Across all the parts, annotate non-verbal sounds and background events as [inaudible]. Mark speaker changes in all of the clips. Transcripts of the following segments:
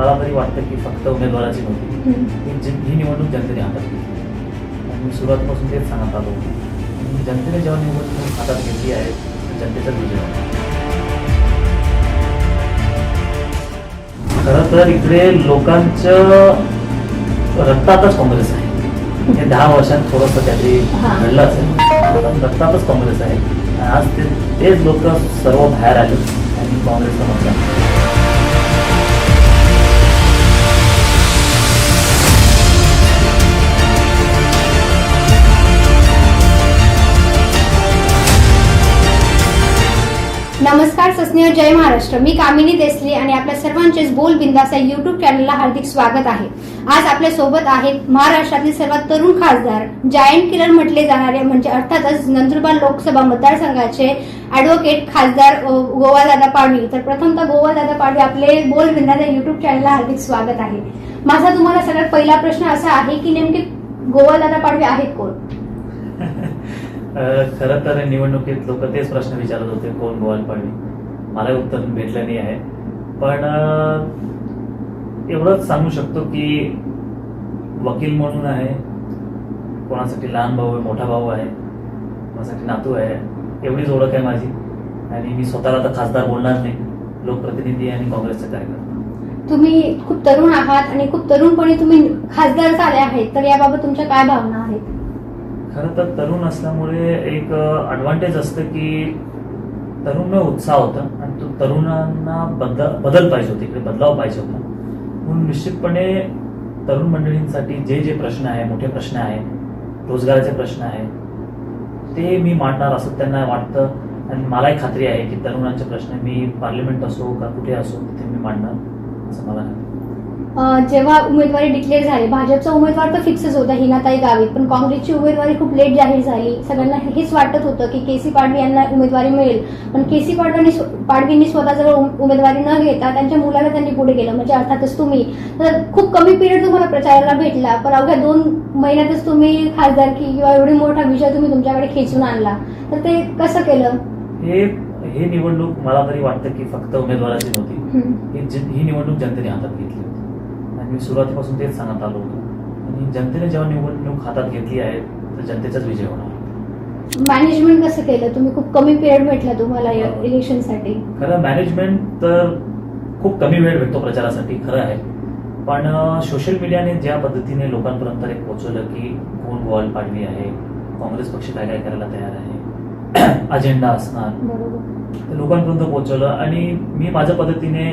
Speaker 1: मला तरी वाटतं की फक्त उमेदवाराची नव्हती. ही ही निवडणूक जनतेने हातात घेतली. आणि मी सुरुवातीपासून तेच सांगत आलो. जनतेने जेव्हा निवडणूक हातात घेतली आहे तर जनतेचाच विजय खरं तर इकडे लोकांच्या रक्तातच काँग्रेस आहे. हे दहा वर्षात थोडंसं काहीतरी
Speaker 2: हा.
Speaker 1: घडलं असेल. रक्तातच काँग्रेस आहे. आणि आज तेच लोक सर्व बाहेर आले आणि काँग्रेसला मतदान
Speaker 2: नमस्कार सस्नेह जय महाराष्ट्र. मी कामिनी देसले आणि आपल्या सर्वांचेच बोल बिंदास या युट्यूब चॅनलला हार्दिक स्वागत आहे. आज आपल्यासोबत आहेत महाराष्ट्रातील सर्वात तरुण खासदार जायंट किलर म्हटले जाणारे म्हणजे अर्थातच नंदुरबार लोकसभा मतदारसंघाचे ऍडव्होकेट खासदार गोवादादा पाडवी. तर प्रथमतः गोवादादा पाडवी आपले बोल बिंदास या युट्यूब चॅनलला हार्दिक स्वागत आहे. माझा तुम्हाला सगळ्यात पहिला प्रश्न असा आहे की नेमके गोवादादा पाडवी आहेत कोण?
Speaker 1: खरं तर निवडणुकीत लोक तेच प्रश्न विचारत होते कोण गोवाल पाडवी? मला उत्तर भेटलं नाही आहे. पण एवढंच सांगू शकतो की वकील म्हणून आहे कोणासाठी लहान भाऊ आहे मोठा भाऊ आहे कोणासाठी नातू आहे एवढीच ओळख आहे माझी. आणि मी स्वतःला तर खासदार बोलणार नाही. लोकप्रतिनिधी आणि काँग्रेसचा कार्यकर्ता.
Speaker 2: तुम्ही खूप तरुण आहात आणि खूप तरुणपणे तुम्ही खासदार झाले आहेत. तर याबाबत तुमच्या काय भावना आहेत?
Speaker 1: खरं तर तरुण असल्यामुळे एक ॲडव्हान्टेज असतं की तरुण उत्साह होता आणि तो तरुणांना बदल बदल पाहिजे होते इकडे बदलाव पाहिजे होता म्हणून निश्चितपणे तरुण मंडळींसाठी जे जे प्रश्न आहे मोठे प्रश्न आहे रोजगाराचे प्रश्न आहे ते मी मांडणार असं त्यांना वाटतं आणि मलाही खात्री आहे की तरुणांचे प्रश्न मी पार्लिमेंट असो का कुठे असो तिथे मी मांडणार असं मला वाटतं.
Speaker 2: जेव्हा उमेदवारी डिक्लेअर झाली भाजपचा उमेदवार तर फिक्सच होता हिनाताई गावित पण काँग्रेसची उमेदवारी खूप लेट जाहीर झाली. सगळ्यांना हेच वाटत होतं की केसी पाडवी यांना उमेदवारी मिळेल. पण केसी पाडवींनी पाडवींनी स्वतःजवळ उम- उमेदवारी न घेता त्यांच्या मुलाला त्यांनी पुढे केलं म्हणजे अर्थातच तुम्ही. तर खूप कमी पिरियड तुम्हाला प्रचाराला भेटला पण अवघ्या दोन महिन्यातच तुम्ही खासदारकी किंवा एवढी मोठा विजय तुम्ही तुमच्याकडे खेचून आणला. तर ते कसं केलं?
Speaker 1: हे हे निवडणूक मला तरी वाटतं की फक्त उमेदवाराची नव्हती. ही. निवडणूक जनतेने हातात घेतली मी सुरुवातीपासून तेच सांगत आलो होतो. आणि जनतेने जेव्हा निवडणूक हातात घेतली आहे तर जनतेचाच विजय होणार.
Speaker 2: मॅनेजमेंट कसं केलं? तुम्ही खूप कमी पिरियड भेटला तुम्हाला या इलेक्शनसाठी
Speaker 1: खरं मॅनेजमेंट तर खूप कमी वेळ भेटतो प्रचारासाठी खरं आहे. पण सोशल मीडियाने ज्या पद्धतीने लोकांपर्यंत एक पोहोचवलं की कोण गोवाल पाडवी आहे काँग्रेस पक्ष काय काय करायला तयार आहे [clears throat] अजेंडा असणार. ते लोकांपर्यंत पोहोचवलं. आणि मी माझ्या पद्धतीने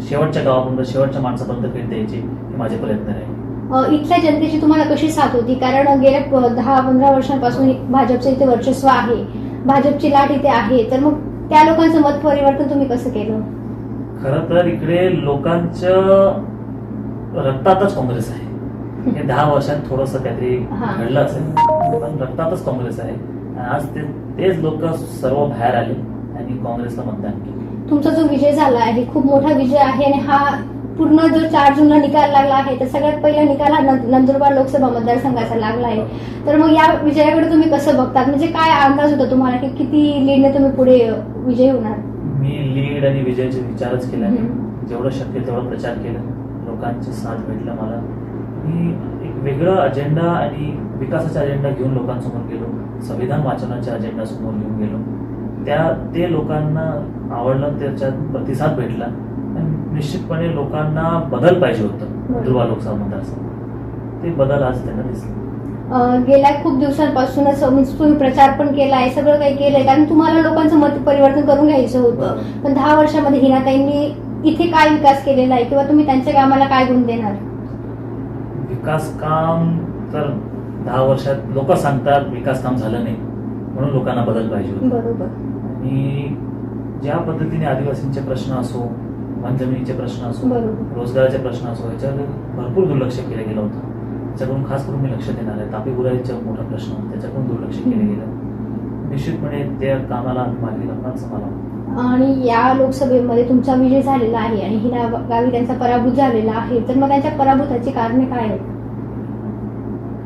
Speaker 1: शेवटच्या गावापर्यंत शेवटच्या माणसापर्यंत भेट द्यायची हे माझे प्रयत्न आहे.
Speaker 2: इथल्या जनतेची तुम्हाला कशी साथ होती? कारण गेल्या दहा पंधरा वर्षांपासून भाजपचं इथे वर्चस्व आहे. भाजपची लाट इथे आहे. तर मग त्या लोकांचं मत परिवर्तन तुम्ही कसं केलं?
Speaker 1: खरं तर इकडे लोकांच्या रक्तातच काँग्रेस आहे. हे दहा वर्षात थोडंसं काहीतरी. घडलं असेल पण रक्तातच काँग्रेस आहे. आज ते तेच लोक सर्व बाहेर आले आणि काँग्रेसला मतदान केलं.
Speaker 2: तुमचा जो विजय झाला आहे खूप मोठा विजय आहे आणि हा पूर्ण जो चार जूनला निकाल लागला आहे तर सगळ्यात पहिला निकाल हा नंदुरबार लोकसभा मतदारसंघाचा लागला आहे. तर मग या विजयाकडे तुम्ही कसं बघतात? म्हणजे काय अंदाज होता तुम्हाला की किती लीडने तुम्ही पुढे विजयी होणार?
Speaker 1: मी लीड आणि विजयाचे विचारच केला. जेवढं शक्य तेवढा प्रचार केला. लोकांची साथ भेटला मला. मी एक वेगळं अजेंडा आणि विकासाचा अजेंडा घेऊन लोकांसमोर गेलो. संविधान वाचनाच्या अजेंडा समोर घेऊन गेलो. त्या ते लोकांना आवडलं त्याच्यात प्रतिसाद भेटला. आणि निश्चितपणे लोकांना बदल पाहिजे होतं नंदुरबार लोकसभा मतदारसंघ. ते बदल आज त्यांना दिसले.
Speaker 2: गेल्या खूप दिवसांपासूनच म्हणजे तुम्ही प्रचार पण केलाय सगळं काही केलंय कारण तुम्हाला लोकांचं मत परिवर्तन करून घ्यायचं होतं. पण दहा वर्षामध्ये हिनाताईंनी इथे काय विकास केलेला आहे किंवा तुम्ही त्यांच्या कामाला काय गुण देणार?
Speaker 1: विकास काम तर दहा वर्षात लोक सांगतात विकास काम झालं नाही म्हणून लोकांना बदल पाहिजे
Speaker 2: बरोबर.
Speaker 1: आणि ज्या पद्धतीने आदिवासींचे प्रश्न असो वनजमिनीचे प्रश्न असो रोजगाराचे प्रश्न असो याच्यावर भरपूर दुर्लक्ष केलं गेलं होतं. त्याच्याकडून खास करून मी लक्ष देणार आहे. तापी बुराईचा मोठा प्रश्न होता. त्याच्याकडून दुर्लक्ष केलं गेलं. निश्चितपणे त्या कामाला आम्ही मार्गी लागणार असं मला.
Speaker 2: आणि या लोकसभेमध्ये तुमचा विजय झालेला आहे आणि हिना गावी त्यांचा पराभूत झालेला आहे. तर मग त्यांच्या पराभूताची कारणे काय आहेत?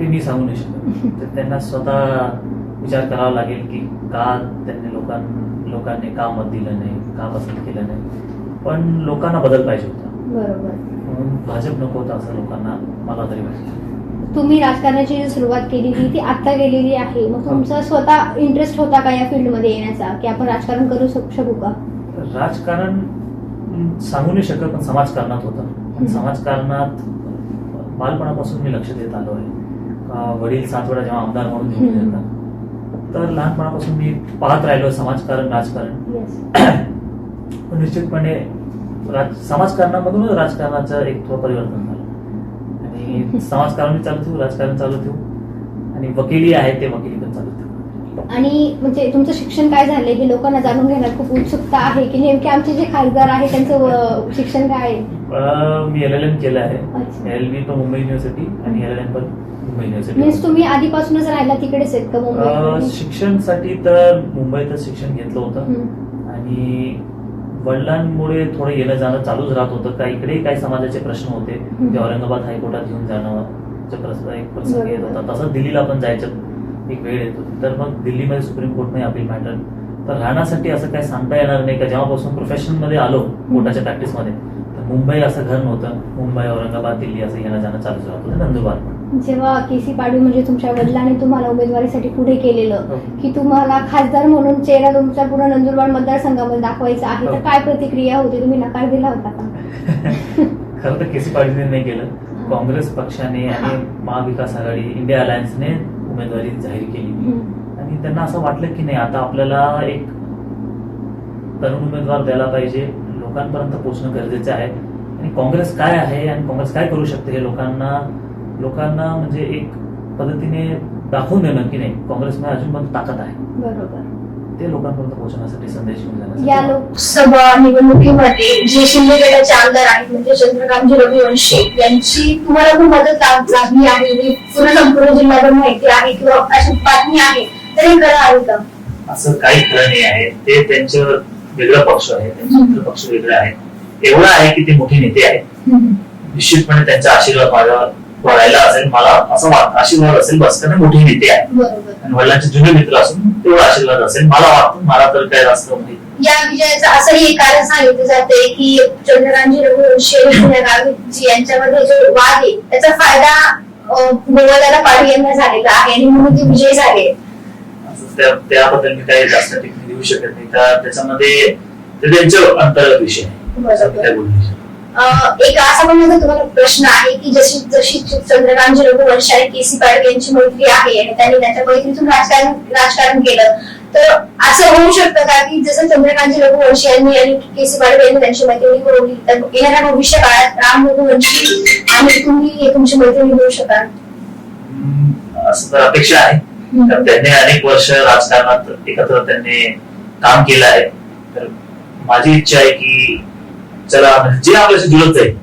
Speaker 1: ते मी सांगू नाही शकत. [laughs] तर त्यांना स्वतः विचार करावा लागेल की का त्यांनी लोकां लोकांनी का मत दिलं नाही का पसंत केलं नाही. पण लोकांना बदल पाहिजे होता.
Speaker 2: बरोबर.
Speaker 1: म्हणून भाजप नको होतं असं लोकांना मला तरी वाटतं.
Speaker 2: तुम्ही राजकारणाची जी सुरुवात केलेली ती आता गेलेली आहे. मग तुमचा स्वतः इंटरेस्ट होता का या फील्डमध्ये येण्याचा की आपण राजकारण करू शक- का?
Speaker 1: राजकारण हं, सांगू नाही शकत पण समाजकारणात होतं. समाजकारणात बालपणापासून मी लक्ष देत आलो आहे. वडील सात वेळा जेव्हा आमदार म्हणून निवडून. येतात तर लहानपणापासून मी पाहत राहिलो समाजकारण राजकारण. [clears throat] पण निश्चितपणे राज समाजकारणामधूनच राजकारणाचं एक थोडं परिवर्तन झालं. आणि [laughs] समाजकारण चालू ठेवू राजकारण चालू ठेवू. आणि वकिली आहे ते वकिली पण चालू ठेवू.
Speaker 2: आणि म्हणजे तुमचं शिक्षण काय झालंय हे लोकांना जाणून घेण्यात खूप उत्सुकता आहे की नेमके आमचे जे खासदार आहे त्यांचं शिक्षण काय आहे?
Speaker 1: मी एल एल एम केलं आहे. एल बी पण मुंबई युनिव्हर्सिटी आणि एल एल एम पण मुंबई युनिव्हर्सिटी
Speaker 2: तुम्ही आधीपासूनच राहायला तिकडेच आहेत का
Speaker 1: अं,
Speaker 2: मुंबईत
Speaker 1: शिक्षणसाठी तर मुंबईतच शिक्षण घेतलं होतं. आणि वडिलांमुळे थोडं येणं जाणं चालूच राहत होतं. का इकडेही काही समाजाचे प्रश्न होते. ते औरंगाबाद हायकोर्टात घेऊन जाणं एक प्रसंग येत होता. तसंच दिल्लीला पण जायचं एक वेळ येत होती. तर मग दिल्लीमध्ये सुप्रीम कोर्टने अपील मॅटर तर राहण्यासाठी असं काही सांगता येणार नाही का? जेव्हापासून प्रोफेशनमध्ये आलो कोर्टाच्या प्रॅक्टिसमध्ये मुंबई असं घर नव्हतं. मुंबई औरंगाबाद दिल्ली असं येणं जाणं राहत होतं. नंदुरबार.
Speaker 2: जेव्हा केसी पाडवी म्हणजे तुमच्या वडिलांनी तुम्हाला उमेदवारीसाठी पुढे केलेलं
Speaker 1: हो.
Speaker 2: की तुम्हाला खासदार म्हणून चेहरा तुमच्या पूर्ण नंदुरबार मतदारसंघामध्ये दाखवायचा आहे तर
Speaker 1: हो.
Speaker 2: काय प्रतिक्रिया होती? तुम्ही नकार दिला होता का? [laughs]
Speaker 1: खरं तर केसी पाटीलने नाही केलं. काँग्रेस पक्षाने आणि महाविकास आघाडी इंडिया अलायन्सने उमेदवारी जाहीर केली. आणि त्यांना असं वाटलं की नाही आता आपल्याला एक तरुण उमेदवार द्यायला पाहिजे. लोकांपर्यंत पोहोचणं गरजेचं आहे. आणि काँग्रेस काय आहे आणि काँग्रेस काय करू शकते हे लोकांना लोकांना म्हणजे एक पद्धतीने दाखवून देणं की नाही काँग्रेसमध्ये अजून पण ताकद आहे.
Speaker 2: बरोबर.
Speaker 1: ते लोकांपर्यंत पोहोचण्यासाठी संदेश घेऊन
Speaker 2: या लोकसभा निवडणुकीमध्ये जे शिंदे गटाचे आमदार आहेत म्हणजे चंद्रकांतजी रविवंशी यांची तुम्हाला खूप मदत लाग- लागली आहे. ही पूर्ण संपूर्ण जिल्ह्यावर माहिती आहे किंवा अशी बातमी आहे. तर हे खरं आहे का?
Speaker 1: असं काही खरं नाही आहे. ते त्यांचं वेगळं पक्ष आहे त्यांचे पक्ष वेगळे आहे. एवढं आहे की ते मोठे नेते आहेत. निश्चितपणे त्यांचा आशीर्वाद माझ्या राहिला असेल मला असं वाटतं आशीर्वाद असेल बस कारण मोठे नेते आहेत. आणि वडिलांचे जुने मित्र असून तेवढा आशीर्वाद असेल मला वाटतं मला तर काय जास्त माहीत नाही.
Speaker 2: या विजयाचं असंही एक कारण सांगितलं जाते की चंद्रकांतजी रघुवंशी यांच्यामध्ये जो वाद आहे त्याचा फायदा अं, गोवाल्याला पाडवी यांना झालेला आहे आणि म्हणून ते विजय झाले.
Speaker 1: त्याबद्दल मी काही जास्त टिप्पणी देऊ शकत नाही. का त्याच्यामध्ये ते त्यांचं अंतर्गत विषय आहे
Speaker 2: एक असा पण माझा तुम्हाला प्रश्न आहे की जशी जशी चंद्रकांतजी रघुवंश आणि केसी पाडवे यांची मैत्री आहे आणि त्यांनी त्यांच्या मैत्रीतून राजकारण राजकारण केलं तर असं होऊ शकतं का की जसं चंद्रकांतजी रघुवंशी यांनी आणि केसी पाडवे यांनी त्यांची मैत्री बनवली तर येणाऱ्या भविष्य काळात राम रघुवंशी आणि तुम्ही तुमची मैत्री होऊ शकाल?
Speaker 1: असं तर अपेक्षा आहे. तर त्यांनी अनेक वर्ष राजकारणात एकत्र त्यांनी काम केलं आहे. तर माझी इच्छा आहे की चला म्हणजे जे आपल्याशी जुळत जाईल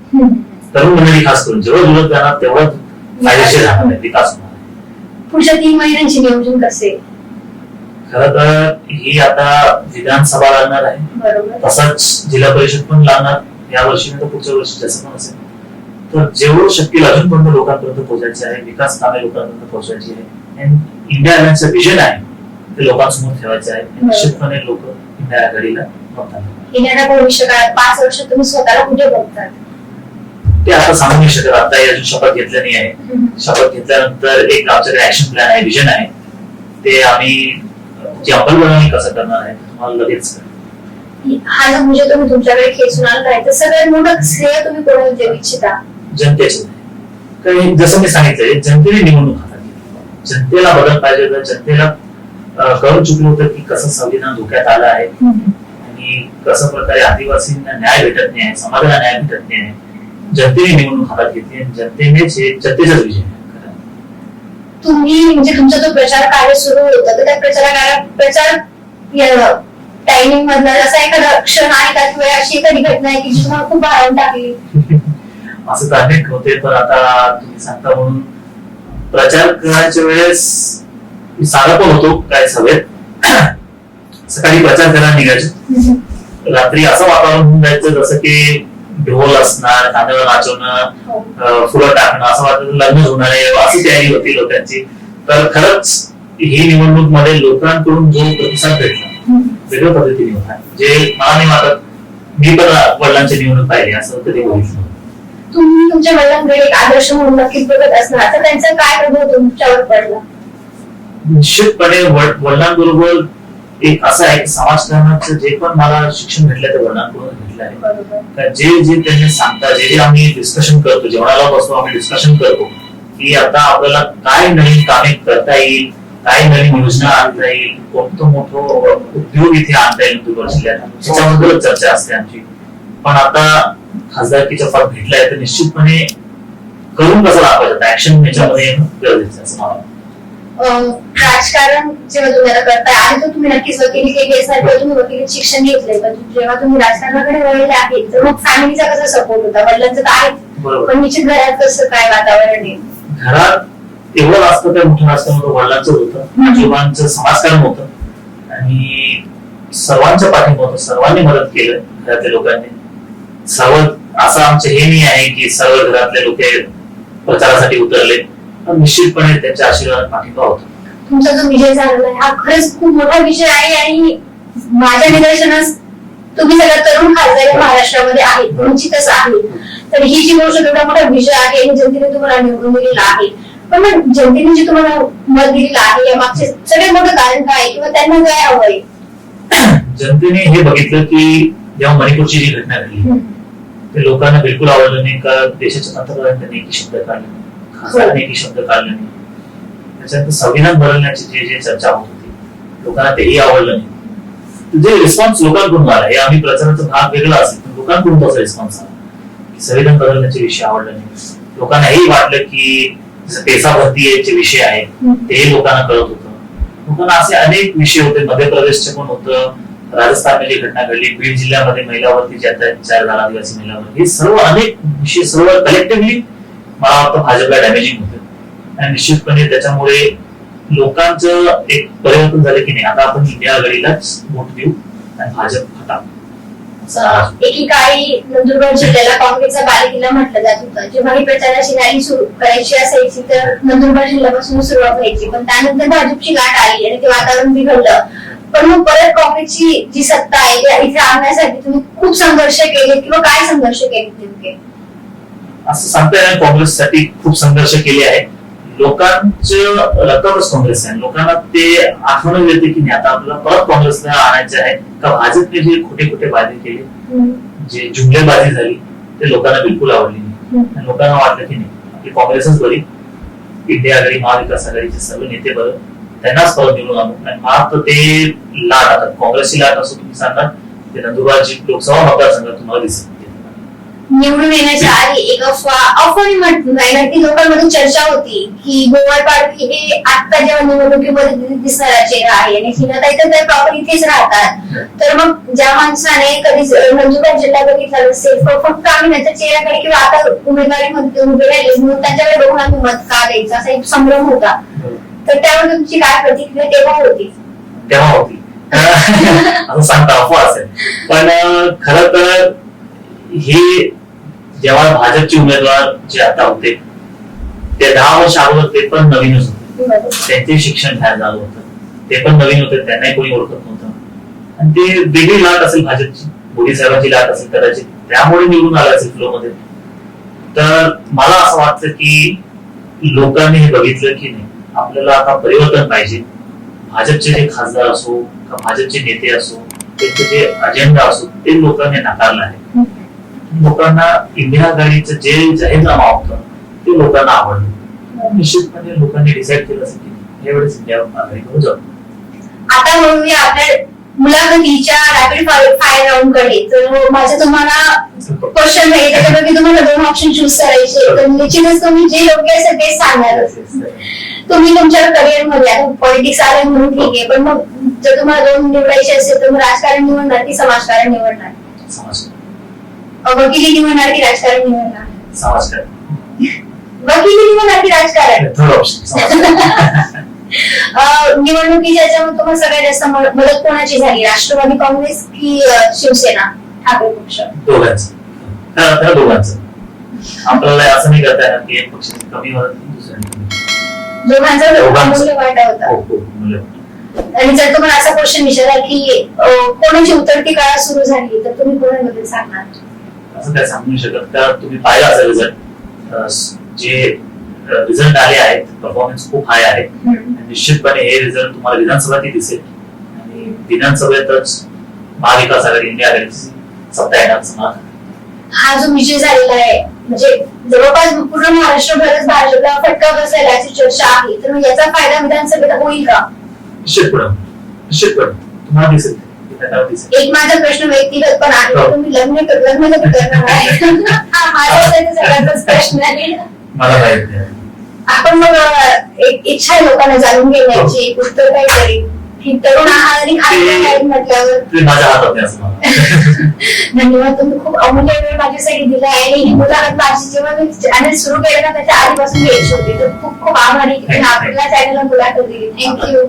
Speaker 1: तरुण मंडळी खास करून जेवढं जुळत जाणार तेवढं फायदेशीर राहणार आहे विकास होणार आहे.
Speaker 2: पुढच्या तीन महिन्यांचे नियोजन कसे?
Speaker 1: खरं तर ही आता विधानसभा लागणार आहे. तसाच जिल्हा परिषद पण लागणार. या वर्षी तर पुढच्या वर्षी जसं पण असेल. तर जेवढं शक्य अजून पण लोकांपर्यंत पोहोचायचे आहे. विकास कामे लोकांपर्यंत पोहोचायची आहे. इंडिया आघाडीचं विजन आहे. ते लोकांसमोर ठेवायचं आहे. आणि निश्चितपणे लोक इंडिया आघाडीला.
Speaker 2: येणाऱ्या भविष्य काळात पाच वर्ष तुम्ही स्वतःला कुठे बघतात?
Speaker 1: ते आता सांगू नाही शकत. आता अजून शपथ घेतलं नाही आहे. शपथ घेतल्यानंतर एक आमच्याकडे ऍक्शन प्लॅन आहे विजन आहे. ते आम्ही जी अंमलबजावणी कसं करणार आहे तुम्हाला लगेच कळेल.
Speaker 2: हा जो म्हणजे तुम्ही तुमच्याकडे खेचून आणलाय तर सगळ्यात मोठं श्रेय तुम्ही कोणाला देऊ इच्छिता?
Speaker 1: जनतेचे. काही जसं मी सांगितलंय जनतेने निवडणूक जनतेला बदल पाहिजे होता. जनतेला कळून चुकलं होतं की कसं संविधान धोक्यात आलं आहे. आणि कसं प्रकारे आदिवासींना न्याय भेटत नाही आहे समाजाला न्याय भेटत नाही आहे. जनतेने निवडणूक हातात घेतली आणि जनतेनेच हे जनतेचाच विजय.
Speaker 2: तुम्ही म्हणजे तुमचा जो प्रचार कार्य सुरू होतं तर त्या प्रचार कार्य प्रचार टायमिंग मधला असा एखादा क्षण आहे का? किंवा अशी एखादी घटना आहे की जी तुम्हाला खूप भारावून टाकली? [laughs]
Speaker 1: असं तर अनेक होते पण आता तुम्ही सांगता म्हणून प्रचार करायच्या वेळेस मी सांगत पण होतो काय सभेत सकाळी प्रचार करायला निघायचो रात्री असं वातावरण होऊन जायचं जसं की ढोल असणार तांदळ नाचवणं
Speaker 2: हो.
Speaker 1: फुलं टाकणं असं वाटतं लग्न होणार आहे अशी तयारी होती लोकांची तर खरंच ही निवडणूकमध्ये लोकांकडून जो प्रतिसाद भेटला वेगळ्या पद्धतीने होता जे मला नाही वाटत मी पण वडिलांची निवडणूक पाहिली असं कधी नव्हतं.
Speaker 3: तुम्ही तुमच्या वडिलांकडे एक आदर्श म्हणून नक्कीच बघत असणार तर त्यांचा काय प्रभाव तुमच्यावर पडला?
Speaker 1: निश्चितपणे वड- वडिलांबरोबर एक असं आहे की समाजकारणाचं जे पण मला शिक्षण भेटलं ते वडिलांकडून भेटलं आहे. जे जे त्यांनी सांगतात जे जे आम्ही डिस्कशन करतो जेवणाला बसतो आम्ही डिस्कशन करतो की आता आपल्याला काय नवीन कामे करता येईल काय नवीन योजना आणता येईल कोणतं मोठं उद्योग इथे आणता येईल त्याच्याबद्दलच चर्चा असते आमची. पण आता खासदारकीच्या पद भेटलाय तर निश्चितपणे करून कसं दाखवायचं? ऍक्शन याच्यामध्ये येणं गरजेचं आहे असं मला
Speaker 3: राजकारण जेव्हा तुम्ही आता करताय आधी तर तुम्ही नक्कीच वकिली केली असाल किंवा तुम्ही वकिली शिक्षण घेतलंय पण जेव्हा तुम्ही राजकारणाकडे वळले आहे तर मग फॅमिलीचा कसा सपोर्ट होता? वडिलांचं तर आहे
Speaker 1: बरोबर.
Speaker 3: पण निश्चित घरात कसं काय वातावरण आहे?
Speaker 1: घरात एवढं असतं त्या मोठ्या असल्यामुळे वडिलांचं होतं. आजोबांचं समाजकारण होतं. आणि सर्वांच्या पाठिंबा होतं. सर्वांनी मदत केलं घरातल्या लोकांनी. सर्व असं आमचं हे नाही आहे की सर्व घरातले लोक प्रचारासाठी उतरले. पण निश्चितपणे त्यांच्या आशीर्वादात पाठिंबा होता.
Speaker 3: तुमचा जो विजय झालेला आहे हा खरंच खूप मोठा विषय आहे आणि माझ्या निदर्शनास तुम्ही सगळ्यात तरुण खासदार महाराष्ट्रामध्ये आहे निश्चितच आहे तर ही जी गोष्ट एवढा मोठा विषय आहे जनतेने तुम्हाला निवडून दिलेला आहे. पण मग जनतेने जे तुम्हाला मत दिलेलं आहे या मागचे सगळ्यात मोठं कारण काय? किंवा त्यांना काय हवंय [clears throat]
Speaker 1: जनतेने हे बघितलं की जेव्हा मणिपूरची जी घटना घडली ते लोकांना बिलकुल आवडलं नाही का? देशाच्या पंतप्रधान त्यांनी एकी शब्द काढले नाही. खासदारांनी एकी शब्द काढले नाही. त्याच्यानंतर संविधान बदलण्याची जे जे चर्चा होत होती लोकांना तेही आवडलं नाही. जे रिस्पॉन्स लोकांकडून आला हे आम्ही प्रचाराचा भाग वेगळा असेल पण लोकांकडून तसा रिस्पॉन्स आला. की संविधान बदलण्याचे विषय आवडले नाही. लोकांना हेही वाटलं की जसं पेसा भरतीचे विषय आहेत ते लोकांना कळत होतं. लोकांना असे अनेक विषय होते. मध्य प्रदेशचे पण होतं राजस्थानमध्ये घटना घडली बीड जिल्ह्यामध्ये महिलावरती जे अत्याचार झाला आदिवासी महिलावर हे सर्व अनेक विषय सर्व कलेक्टिव्हली मला वाटतं भाजपला डॅमेजिंग होतं. आणि निश्चितपणे त्याच्यामुळे लोकांचं एक परिवर्तन झालं की नाही. आता आपण इंडिया आघाडीलाच वोट देऊ आणि भाजप हटा
Speaker 3: एकेकाळी नंदुरबार जिल्ह्याला काँग्रेसचा बालेकिल्ला म्हटलं जात होतं. जेव्हा ही प्रचाराची रॅली सुरू करायची असायची तर नंदुरबार जिल्ह्यापासून सुरुवात व्हायची. पण त्यानंतर भाजपची गाठ आली आणि ते वातावरण बिघडलं. पण मग परत काँग्रेसची जी सत्ता आहे इथे आणण्यासाठी तुम्ही खूप संघर्ष केले किंवा काय संघर्ष केले नेमके?
Speaker 1: असं सांगता येणार काँग्रेससाठी खूप संघर्ष केले आहे लोकांचं रक्तावरच काँग्रेस आहे. लोकांना ते आठवण येते की नाही आता आपल्याला परत काँग्रेसला आणायचे आहे का? भाजपने जे खोटे खोटे वादे केले जे जुमलेबाजी झाली ते लोकांना बिलकुल आवडली नाही. लोकांना वाटलं की नाही आपली काँग्रेसच बरी. इंडिया आघाडी महाविकास आघाडीचे सर्व नेते बरं. त्यांनाच परत निवडून आणू आणि आज तर ते लाट आता काँग्रेसची लाट असं तुम्ही सांगा ते नंदुरबारची लोकसभा मतदारसंघात तुम्हाला दिसत
Speaker 3: निवडून येण्याच्या आधी एक अफवा अफवा म्हटलं की लोकांमध्ये चर्चा होती की गोवाळ पार्टी हे आता जेव्हा निवडणुकीमध्ये दिसणारा चेहरा आहे आणि हिनाताई तर प्रॉपर इथेच राहतात. तर मग ज्या माणसाने कधी नंदुरबार जिल्हा बघितला नसेल फक्त आम्ही त्यांच्या चेहऱ्याकडे किंवा आता उमेदवारीमध्ये उभे राहिले म्हणून त्यांच्याकडे बघून मत का द्यायचा? असा एक संभ्रम होता. तर त्यावर तुमची काय प्रतिक्रिया तेव्हा होती?
Speaker 1: तेव्हा होती. [laughs] असं सांगता अफवा असेल. पण खर तर हे जेव्हा भाजपचे उमेदवार जे आता होते ते दहा वर्ष अगोदर ते पण नवीनच होते. त्यांचे शिक्षण बाहेर झालं होतं. ते पण नवीन होते त्यांनाही कोणी ओळखत नव्हतं. आणि ते वेगळी लाट असेल भाजपची. मोदी साहेबांची लाट असेल कदाचित. त्यामुळे निवडून आला असेल फ्लो मध्ये तर मला असं वाटतं की लोकांनी हे बघितलं की नाही. आपल्याला आता परिवर्तन पाहिजे. भाजपचे जे खासदार असो का भाजपचे नेते असो त्यांचे जे अजेंडा असो ते लोकांनी नाकारलं आहे. लोकांना इंडिया आघाडीचं जे जाहीरनामा होतं ते लोकांना आवडलं. निश्चितपणे लोकांनी डिसाईड केलं असेल की यावेळेस इंडिया आघाडीकडे जाऊ.
Speaker 3: आता म्हणूया आपल्या मुलाखतीच्या रॅपिड फायर राऊंडकडे. तर माझं तुम्हाला क्वेश्चन आहे त्याच्यापैकी तुम्हाला दोन ऑप्शन चूज करायचे तर निश्चितच तुम्ही जे योग्य असेल ते सांगणार तुम्ही तुमच्या करिअरमध्ये आता पॉलिटिक्स आलं म्हणून ठीक आहे पण मग जर तुम्हाला दोन निवडायचे असेल तर मग राजकारण निवडणार की समाजकारण निवडणार? अ, वकिली निवडणार की राजकारण निवडणार?
Speaker 1: समाजकारण.
Speaker 3: वकिली निवडणार की राजकारण? [laughs]
Speaker 1: थर्ड ऑप्शन समाजकारण. [laughs]
Speaker 3: अ, निवडणुकीच्या याच्यामध्ये तुम्हाला सगळ्यात जास्त म- मदत कोणाची झाली? राष्ट्रवादी काँग्रेस की अ, शिवसेना? ठाकरे पक्ष.
Speaker 1: दोघांचं. दोघांचं. आपल्याला असं नाही करता येणार की एक पक्ष कमी.
Speaker 3: दोघांचा
Speaker 1: दोघांचं.
Speaker 3: अमूल्य वाटा होता.
Speaker 1: हो हो.
Speaker 3: आणि जर तुम्हाला असा क्वेश्चन विचारला की कोणाची उतरती काळात सुरू झाली तर तुम्ही कोणाबद्दल सांगणार?
Speaker 1: असं काय सांगू शकत. त्या तुम्ही पाहिला असेल रिझल्ट जे रिझल्ट आले आहेत परफॉर्मन्स खूप हाय आहे. निश्चितपणे हे रिझल्ट तुम्हाला विधानसभेतही दिसेल. आणि विधानसभेतच महाविकास आघाडी इंडिया आघाडीची सत्ता येणार.
Speaker 3: हा जो विजय झालेला आहे म्हणजे जवळपास पूर्ण महाराष्ट्रभरच भाजपला फटका बसायला याची चर्चा आहे. तर मग याचा फायदा विधानसभेत होईल का?
Speaker 1: निश्चितपणे. निश्चितपणे. तुम्हाला दिसेल. ते त्याच्यावर दिसेल.
Speaker 3: एक माझा प्रश्न व्यक्तिगत पण आहे.
Speaker 1: हो.
Speaker 3: तुम्ही लग्न लग्न कधी करणार आहे? हा माझा सगळ्यांचाच प्रश्न आहे.
Speaker 1: मला माहीत नाही.
Speaker 3: आपण मग अं, एक इच्छा आहे लोकांना जाणून घेण्याची. एक उत्तर काहीतरी. तरुण आहात आणि आहेत म्हटल्यावर.
Speaker 1: माझ्या हातात [laughs]
Speaker 3: धन्यवाद तुम्ही खूप अमूल्य वेळ माझ्यासाठी दिला आहे. आणि ही मुलाखत माझी जेव्हा मी चॅनल सुरू केलं ना त्याच्या आधीपासून घ्यायची होती. तर खूप खूप आभारी. की तुम्ही आपल्या चॅनलला मुलाखत दिली. थँक्यू.